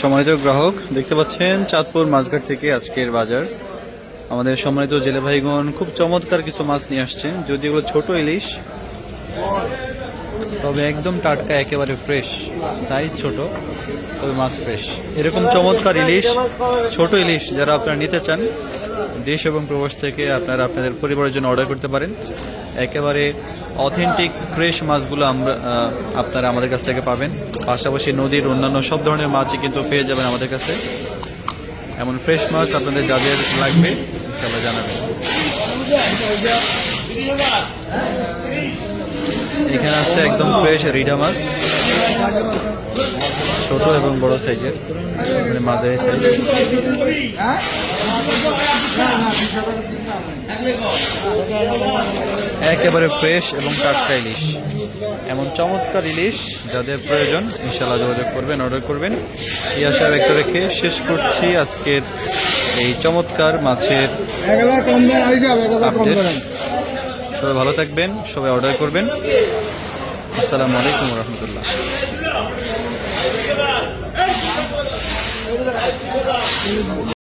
সম্মানিত গ্রাহক, দেখতে পাচ্ছেন চাঁদপুর মাছঘাট থেকে আজকের বাজার। আমাদের সম্মানিত জেলে ভাইগণ, খুব চমৎকার কিছু মাছ নিয়ে আসছেন। যদি এগুলো ছোট ইলিশ, তবে একদম টাটকা, একেবারে ফ্রেশ সাইজ ছোট, তবে মাছ ফ্রেশ এরকম চমৎকার ইলিশ, ছোট ইলিশ যারা আপনারা নিতে চান, দেশ এবং প্রবাস থেকে আপনারা আপনাদের পরিবারের জন্য অর্ডার করতে পারেন। একেবারে অথেন্টিক ফ্রেশ মাছগুলো আমরা আপনারা আমাদের কাছ থেকে পাবেন। পাশাপাশি নদীর অন্যান্য সব ধরনের মাছই কিন্তু পেয়ে যাবেন আমাদের কাছে। এমন ফ্রেশ মাছ আপনাদের যাদের লাগবে ইনশাল্লাহ জানাবেন। এখানে আছে একদম ফ্রেশ রিডা মাছ। ছোট এবং বড় সাইজের। মানে মাঝারি সাইজ একেবারে ফ্রেশ এবং টাটকা ইলিশ। এমন চমৎকার ইলিশ যাদের প্রয়োজন ইনশাল্লাহ যোগাযোগ করবেন অর্ডার করবেন। এই আশা ব্যক্ত রেখে শেষ করছি আজকের এই চমৎকার মাছের সবাই ভালো থাকবেন, সবাই অর্ডার করবেন। আসসালামু আলাইকুম রহমতুল্লাহ।